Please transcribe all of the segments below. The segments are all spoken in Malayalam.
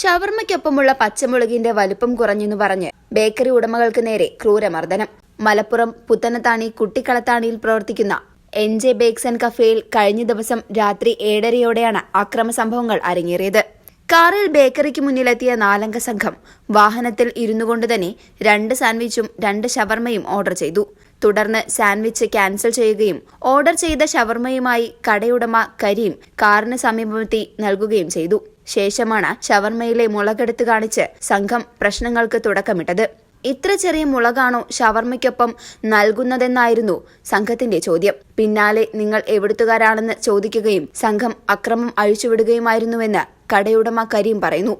ഷവർമ്മയ്ക്കൊപ്പമുള്ള പച്ചമുളകിന്റെ വലുപ്പം കുറഞ്ഞെന്ന് പറഞ്ഞ് ബേക്കറി ഉടമകൾക്ക് നേരെ ക്രൂരമർദ്ദനം. മലപ്പുറം പുത്തനത്താണി കുട്ടിക്കളത്താണിയിൽ പ്രവർത്തിക്കുന്ന എൻ ജെ ബേക്സ് ആൻഡ് കഫേയിൽ കഴിഞ്ഞ ദിവസം രാത്രി ഏഴരയോടെയാണ് അക്രമ സംഭവങ്ങൾ അരങ്ങേറിയത്. കാറിൽ ബേക്കറിക്ക് മുന്നിലെത്തിയ നാലംഗ സംഘം വാഹനത്തിൽ ഇരുന്നുകൊണ്ട് തന്നെ രണ്ട് സാൻഡ്വിച്ചും രണ്ട് ഷവർമയും ഓർഡർ ചെയ്തു. തുടർന്ന് സാൻഡ്വിച്ച് ക്യാൻസൽ ചെയ്യുകയും ഓർഡർ ചെയ്ത ഷവർമയുമായി കടയുടമ കരീം കാറിന് സമീപമെത്തി നൽകുകയും ചെയ്തു. ശേഷമാണ് ഷവർമയിലെ മുളകെടുത്ത് കാണിച്ച് സംഘം പ്രശ്നങ്ങൾക്ക് തുടക്കമിട്ടത്. ഇത്ര ചെറിയ മുളകാണോ ഷവർമയ്ക്കൊപ്പം നൽകുന്നതെന്നായിരുന്നു സംഘത്തിന്റെ ചോദ്യം. പിന്നാലെ നിങ്ങൾ എവിടുത്തുകാരാണെന്ന് ചോദിക്കുകയും സംഘം അക്രമം അഴിച്ചുവിടുകയുമായിരുന്നുവെന്ന് കടയുടമ കരീം പറയുന്നു.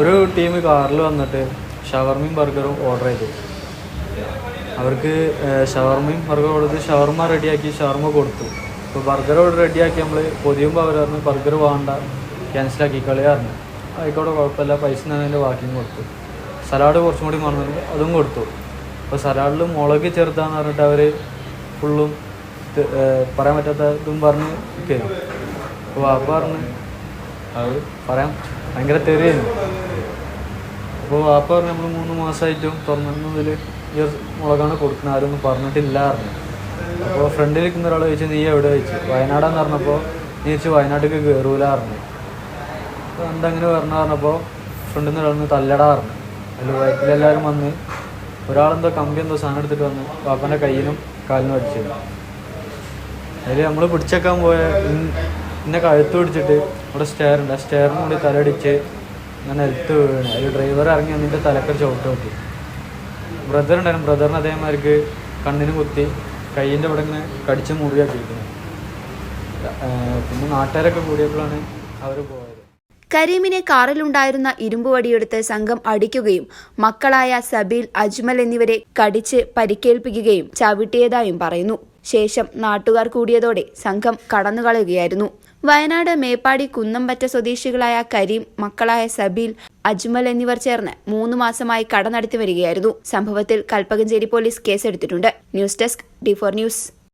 ഒരു ടീം കാറിൽ വന്നിട്ട് ഷവർമയും ബർഗറും ഓർഡർ ചെയ്തു. അവർക്ക് ഷവർമയും ബർഗറും കൊടുത്ത് ഷവർമ റെഡിയാക്കി ഷവർമ കൊടുത്തു. അപ്പോൾ ബർഗർ റെഡിയാക്കി നമ്മൾ പൊതിയുമ്പോൾ അവർ പറഞ്ഞു ബർഗർ വേണ്ട ക്യാൻസലാക്കി കളിയായിരുന്നു ആയിക്കോട്ടെ കുഴപ്പമില്ല. പൈസ അതിന്റെ ബാക്കിയും കൊടുത്തു. സലാഡ് കുറച്ചും കൂടി മറന്നിട്ട് അതും കൊടുത്തു. അപ്പോൾ സലാഡിൽ മുളക് ചേർത്താന്ന് പറഞ്ഞിട്ട് അവർ ഫുള്ളും പറയാൻ പറ്റാത്ത ഇതും പറഞ്ഞ് കയറി അപ്പോൾ വാപ്പ പറഞ്ഞ് അത് പറയാം. ഭയങ്കര തെറിയായിരുന്നു. അപ്പോൾ വാപ്പ പറഞ്ഞു നമ്മൾ മൂന്ന് മാസമായിട്ടും തുറന്നതിൽ ഈ മുളകാണ് കൊടുക്കുന്നത്. ആരും ഒന്നും പറഞ്ഞിട്ടില്ല പറഞ്ഞു. അപ്പോൾ ഫ്രണ്ടിൽ നിൽക്കുന്ന ഒരാൾ ചോദിച്ചു നീ എവിടെ? ചോദിച്ചു. വയനാടെന്ന് പറഞ്ഞപ്പോൾ നീ ചോദിച്ചു വയനാട്ടിലേക്ക് കയറൂല പറഞ്ഞു. അപ്പോൾ എന്തെങ്കിലും പറഞ്ഞു പറഞ്ഞപ്പോൾ ഫ്രണ്ടിൽ നിന്ന് ഒരാൾ തല്ലടാ പറഞ്ഞു. അതിൽ വയറ്റിലെല്ലാവരും വന്ന് ഒരാളെന്തോ കമ്പി എന്തോ സാധനം എടുത്തിട്ട് വന്ന് പാപ്പന്റെ കയ്യിലും കാലിനും അടിച്ചു അതിൽ നമ്മൾ പിടിച്ചേക്കാൻ പോയ ഇന്നെ കഴുത്ത് പിടിച്ചിട്ട് അവിടെ സ്റ്റെയർ ഉണ്ട്. ആ സ്റ്റെയറിന് കൂടി തലടിച്ച് ഞാൻ നിലത്ത് വീണ്. അതിൽ ഡ്രൈവർ ഇറങ്ങി എന്നിട്ട് തലക്കൊരു ചവിട്ട് നോക്കി ബ്രദർ ഉണ്ടായിരുന്നു. ബ്രദറിന് അതേമാതിരിക്ക് കണ്ണിന് കുത്തി കയ്യിന്റെ അവിടെ ഇങ്ങനെ കടിച്ച് മുറിയാക്കിയിരിക്കുന്നത്. പിന്നെ നാട്ടുകാരൊക്കെ കൂടിയപ്പോഴാണ് അവർ പോയത്. കരീമിനെ കാറിലുണ്ടായിരുന്ന ഇരുമ്പ് വടിയെടുത്ത് സംഘം അടിക്കുകയും മക്കളായ സബീൽ അജ്മൽ എന്നിവരെ കടിച്ച് പരിക്കേൽപ്പിക്കുകയും ചവിട്ടിയതായും പറയുന്നു. ശേഷം നാട്ടുകാർ കൂടിയതോടെ സംഘം കടന്നുകളയുകയായിരുന്നു. വയനാട് മേപ്പാടി കുന്നംപറ്റ സ്വദേശികളായ കരീം മക്കളായ സബീൽ അജ്മൽ എന്നിവർ ചേർന്ന് മൂന്ന് മാസമായി കട നടത്തി വരികയായിരുന്നു. സംഭവത്തിൽ കൽപ്പകഞ്ചേരി പോലീസ് കേസെടുത്തിട്ടുണ്ട്. News desk D four news.